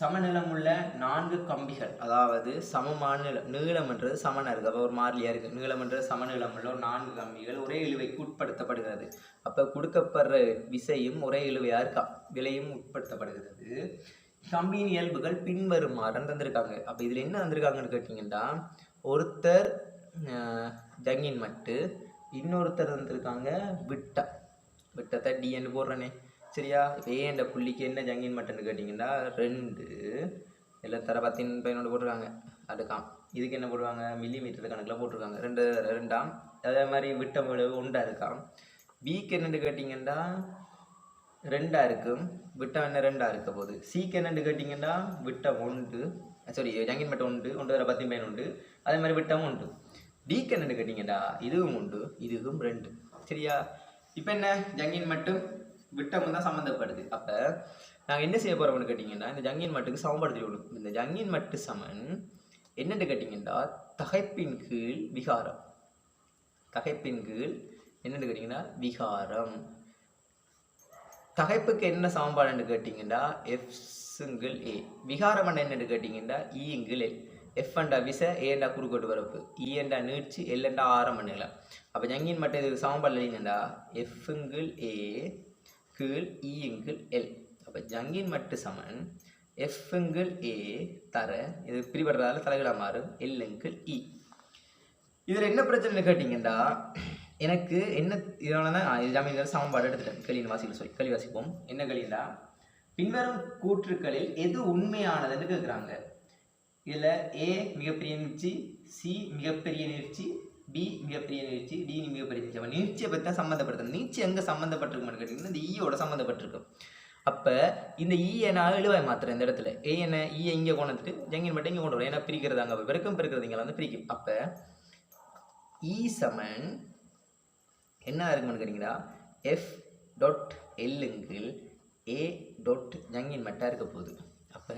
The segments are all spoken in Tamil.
சமநிலமுள்ள நான்கு கம்பிகள் அதாவது சமமான நீளம் நீளம்ன்றது சமனா அப்போ ஒரு மாறிலியா இருக்கு. நீளம்ன்றது சமநிலமுள்ள ஒரு நான்கு கம்பிகள் ஒரே இழுவைக்கு உட்படுத்தப்படுகிறது. அப்போ கொடுக்கப்படுற விசையும் ஒரே இழுவையா இருக்கா? விலையும் உட்படுத்தப்படுகிறது. கம்பியின் இயல்புகள் பின்வருமாறு தந்திருக்காங்க. அப்போ இதில் என்ன தந்திருக்காங்கன்னு கேட்டிங்கன்னா ஒருத்தர் ஜங்கின் மட்டு இன்னொருத்தர் தந்திருக்காங்க விட்டா. விட்டத்தை டிஎன்னு போடுறேனே. சரியா? இப்போ இந்த புள்ளிக்கு என்ன ஜங்கின் மட்டன்னு கேட்டிங்கன்னா ரெண்டு. இல்லை தர பத்தின் பதினொன்று போட்டிருக்காங்க. அதுக்காம். இதுக்கு என்ன போடுவாங்க? மில்லி மீட்டர் கணக்கில் போட்டிருக்காங்க. ரெண்டு ரெண்டாம். அதே மாதிரி விட்டம் அளவு ஒன்றாக இருக்காம். பிக்கு என்னென்னு கேட்டிங்கன்னா ரெண்டா இருக்கும் விட்டம் என்ன ரெண்டாக இருக்க போகுது? சிக்கு என்னென்னு கேட்டிங்கன்னா விட்டம் ஒன்று. சாரி ஜங்கின் மட்டம் உண்டு ஒன்று வர பத்தின் பயன் உண்டு அதே மாதிரி விட்டம் உண்டு பிக்கு என்னென்னு கேட்டிங்கன்னா இதுவும் உண்டு இதுவும் ரெண்டு. சரியா? இப்போ என்ன? ஜங்கின் மட்டும் விட்டமும் தான் சம்மந்தப்படுது அப்போ நாங்கள் என்ன செய்ய போகிறோம்னு கேட்டிங்கன்னா இந்த ஜங்கின் மட்டுக்கு சமப்படுத்தி விடும் இந்த ஜங்கின் மட்டு சமன் என்னன்னு கேட்டிங்கன்னா தகைப்பின் கீழ் விகாரம். தகைப்பின் கீழ் என்னன்னு கேட்டிங்கன்னா விகாரம். தகைப்புக்கு என்ன சமன்பாடுன்னு கேட்டிங்கன்னா எஃப் சிங்கிள் ஏ விகாரம் என்னன்னு கேட்டிங்கன்னா e இங்கிள் எல் எஃப் அண்டா விச ஏண்டா குறுக்கோட்டு வரப்பு. E இஎண்டா நீட்சி எல்லண்டா ஆரம் நீளம் அப்போ ஜங்கின் மட்டும் இதுக்கு சமன்பாடு இல்லைங்கண்டா எஃப்ங்கிள் ஏ கீழ் இங்கிள் எல். அப்போ ஜங்கின் மட்டு சமன். எஃப்ங்கிள் ஏ தர. இது பிரிபடுறதால தலைகளாக மாறும். எல்லுங்கிள் இ. இதில் என்ன பிரச்சனைன்னு கேட்டிங்கன்னா எனக்கு என்ன இதனால தான் இது ஜாமீன் சமன்பாடு எடுத்துட்டேன். கேள்வியின் வாசிக்கல சொல்லி கேள்வி வாசிப்போம். என்ன கேள்வினா பின்வரும் கூற்றுக்களில் எது உண்மையானதுன்னு கேட்குறாங்க இதில் ஏ மிகப்பெரிய நீட்சி சி மிகப்பெரிய நீட்சி பி மிகப்பெரிய நீர்ச்சி டி மிகப்பெரிய நீட்சி அப்போ நீட்சியை பற்றி தான் சம்மந்தப்படுது நீட்சி எங்கே சம்மந்தப்பட்டிருக்குன்னு கேட்டிங்கன்னா இந்த e ஈயோட சம்மந்தப்பட்டிருக்கும். அப்போ இந்த e ஈயை நான் இழுவாய் மாத்திரம் இந்த இடத்துல. ஏ என்ன? E ஈயை இங்கே கொண்டு வந்துட்டு ஜங்கின் மட்டும் இங்கே கொண்டு வரும் ஏன்னா பிரிக்கிறது அங்கே பிறக்கும் பெருக்கிறது இங்கே வந்து பிரிக்கும். அப்போ இ சமன் என்ன இருக்குன்னு கேட்டிங்கன்னா எஃப் டாட் எல்லுங்கில் ஏ டாட் ஜங்கின் மட்டா இருக்க போகுது. அப்போ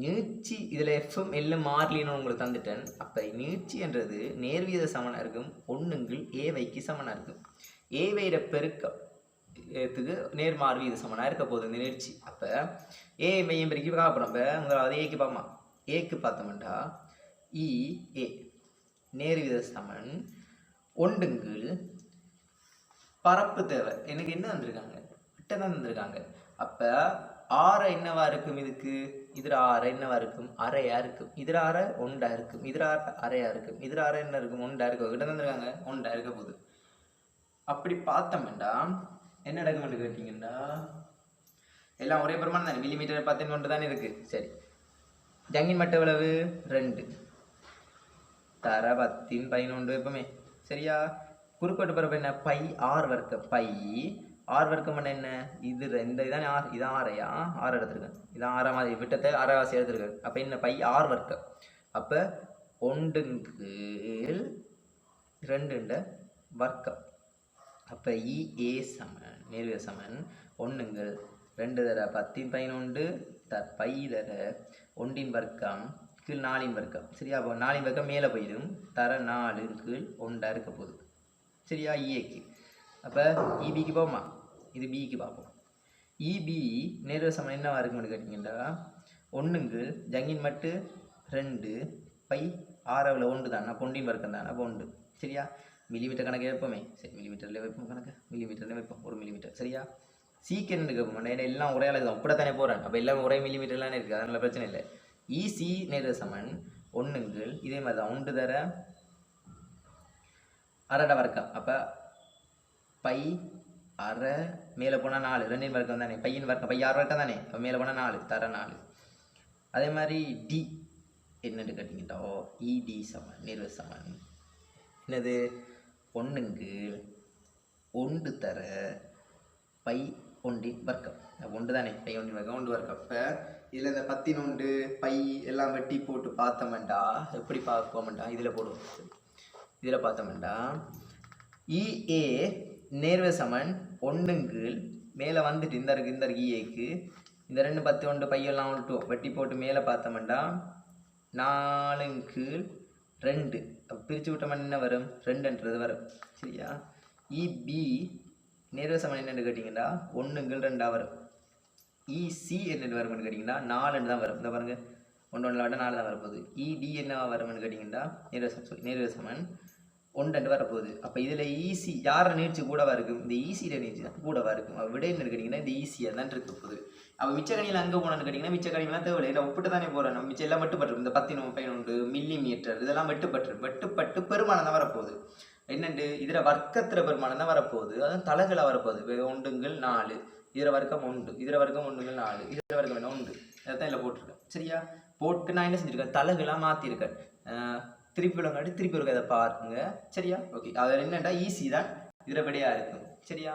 நீட்சி இதில் எஃப்எம் எல்லும் மாறலின்னு உங்களுக்கு தந்துட்டேன். அப்போ நீட்சின்றது நேர்வீத சமனாக இருக்கும். ஒன்றுங்கள் ஏவைக்கு சமனாக இருக்கும். ஏவையிட பெருக்கம் ஏத்துக்கு நேர்மாறு வீத சமனாக இருக்க போகுது இந்த நீட்சி. அப்போ ஏ மையம் பெருக்கி பார்ப்போம் நம்ம முதலாவது ஏக்கு பார்ப்போமா? ஏக்கு பார்த்தோம்டா. E, இ ஏ நேர்வீத சமன். ஒன்றுங்கில் பரப்பு தேவை. எனக்கு என்ன தந்திருக்காங்க? விட்ட தான் தந்திருக்காங்க. அப்போ ஆறை என்னவா இருக்கும் இதுக்கு? இதில் ஆறை என்னவா இருக்கும்? அரையா இருக்கும். இதில் ஆற ஒண்டா இருக்கும். இதில் ஆற அரையா இருக்கும். இதில் ஆற என்ன இருக்கும்? ஒண்டா இருக்கும். கிட்ட தந்துருக்காங்க. ஒண்டா இருக்க போகுது. அப்படி பார்த்தோம்டா என்ன நடக்கும்னு கேட்டிங்கன்னா எல்லாம் ஒரே பிரமாணம் தானே. மில்லிமீட்டர் பத்து ஒன்று தானே இருக்கு. சரி. ஜங்கின் மட்ட எவ்வளவு ரெண்டு. தர பத்தின் பதினொன்று எப்பவுமே. சரியா? குறுக்கோட்டு பரப்பு என்ன? பை ஆறு வர்க்க பை ஆர் வர்க்கம் பண்ண என்ன? இது இந்த இதான் ஆர் இதான் ஆறையா ஆறு எடுத்திருக்கேன். இதான் ஆறாம் மாதிரி விட்டத்தை ஆறாவாசி எடுத்திருக்கேன் அப்போ என்ன? பை ஆர் வர்க்கம் அப்போ ஒன்றுங்கு ரெண்டுண்ட வர்க்கம் அப்போ இ ஏ சமன் நேர்விய சமன் ஒன்றுங்கள் ரெண்டு தர பத்தின் பதினொன்று த பை தர ஒன்றின் வர்க்கம் கீழ் நாலின் வர்க்கம். சரியா? அப்போ நாலின் வர்க்கம் மேலே போயிடும். தர நாலு கீழ் ஒன்றாக இருக்க போகுது. சரியா? இஏக்கு அப்போ இபிக்கு போமா இது பிக்கு பார்ப்போம். E, இபி நேர்விய சமன் என்னவா இருக்கும்னு கேட்டிங்கன்னா ஒன்றுங்கு ஜங்கின் மட்டு ரெண்டு பை ஆறாவில் ஒன்று தான். அப்போ ஒன்றின் வர்க்கம் தான். அப்போ ஒன்று. சரியா? மில்லிமீட்டர் கணக்கு வைப்போமே. சரி மில்லிமீட்டரில் வைப்போம் கணக்கு. மில்லிமீட்டரில் வைப்போம். ஒரு மில்லிமீட்டர் சரியா? சீக்கிரம் கேட்போம். ஏன்னா எல்லாம் ஒரே அளவு தான். தானே போகிறேன் அப்போ எல்லாம் ஒரே மில்லிமீட்டர்லாம் இருக்குது அதனால் பிரச்சனை இல்லை. E, இசி நேர சமன் ஒன்றுங்கள் இதே மாதிரி தான். ஒன்று தர அரட வர்க்கம். அப்போ பை அரை மேலே போனால் நாலு. ரெண்டின் வர்க்கம் தானே? பையன் வர்க்கம் பையன் ஆறு வர்க்கம் தானே? அப்போ மேலே போனால் நாலு தர நாலு. அதே மாதிரி டி. என்னென்னு கேட்டிங்கிட்டோ இடி சமன் நிறுவ சமன். என்னது? ஒன்றுங்கு ஒன்று தர பை ஒன்றின் வர்க்கம். ஒன்று தானே? பை ஒன்றின் வர்க்கம் ஒன்று வர்க்கம். இப்போ இதில் இந்த பத்தின் ஒன்று பை எல்லாம் வெட்டி போட்டு பார்த்தோம்டா எப்படி பார்ப்போம்டா இதில் போடுவோம். இதில் பார்த்தோம்டா இஏ நேர்வ சமன் ஒன்றுங்கு மேலே வந்துட்டு இந்த இருக்கு இந்த இருக்கு ஈஏக்கு இந்த ரெண்டு பத்து ஒன்று பையெல்லாம் விட்டுவோம் வெட்டி போட்டு மேலே பார்த்தோம்டா. நாலுங்கீழ் ரெண்டு. பிரித்து விட்டோம்னா என்ன வரும்? ரெண்டுன்றது வரும். சரியா? இபி நேர்வு சமன் என்னென்னு கேட்டிங்கன்னா ஒன்றுங்கள் ரெண்டாக வரும். இசி என்னென்னு வரும்னு கேட்டிங்கன்னா நாலுன்னு தான் வரும். இந்த பாருங்கள் ஒன்று ஒன்றில் விட நாலு தான் வரப்போகுது. இடி என்னவா வரும்னு கேட்டிங்கன்னா நேரசம் சாரி நேரசமன் ஒன்று வரப்போகுது. அப்போ இதில் ஈஸி யார நீட்சி கூடவா இருக்கும்? இந்த ஈஸியில் நீட்சி தான் கூடவா இருக்கும். அப்போ விட கேட்டிங்கன்னா இந்த ஈஸியாக தான் இருக்க போகுது. அப்போ மிச்ச கணியில் அங்கே போனோன்னு கேட்டிங்கன்னா மிச்ச கணிலாம் தேவையில்லை. இல்லை ஒப்பிட்டு தானே போகிறோம். நம்ம மிச்சம் எல்லாம் வெட்டுப்பட்டு இந்த பத்தினம் பதினொன்று மில்லி மீட்டர் இதெல்லாம் வெட்டுப்பட்டு வெட்டுப்பட்டு பெருமானம் தான் வரப்போகுது. என்னண்டு? இதில் வர்க்கத்திர பெருமானம் தான் வரப்போகுது. அதுவும் தலைகளாக வரப்போகுது. ஒன்றுங்கள் நாலு. இதில் வர்க்கம் ஒன்று. இதில் வர்க்கம் ஒன்றுங்கள் நாலு. இதில் வர்க்கம் ஒன்று. இதை தான் இதில் போட்டிருக்கேன். சரியா? போட்டு நான் என்ன செஞ்சுருக்கேன்? தலைகளாக மாற்றிருக்கேன் திருப்பி விளங்காட்டி திருப்பி ஒரு கதை பாருங்க சரியா? ஓகே அதில் என்னண்டா? ஈஸி தான். இதில் விடையாக இருக்கும். சரியா?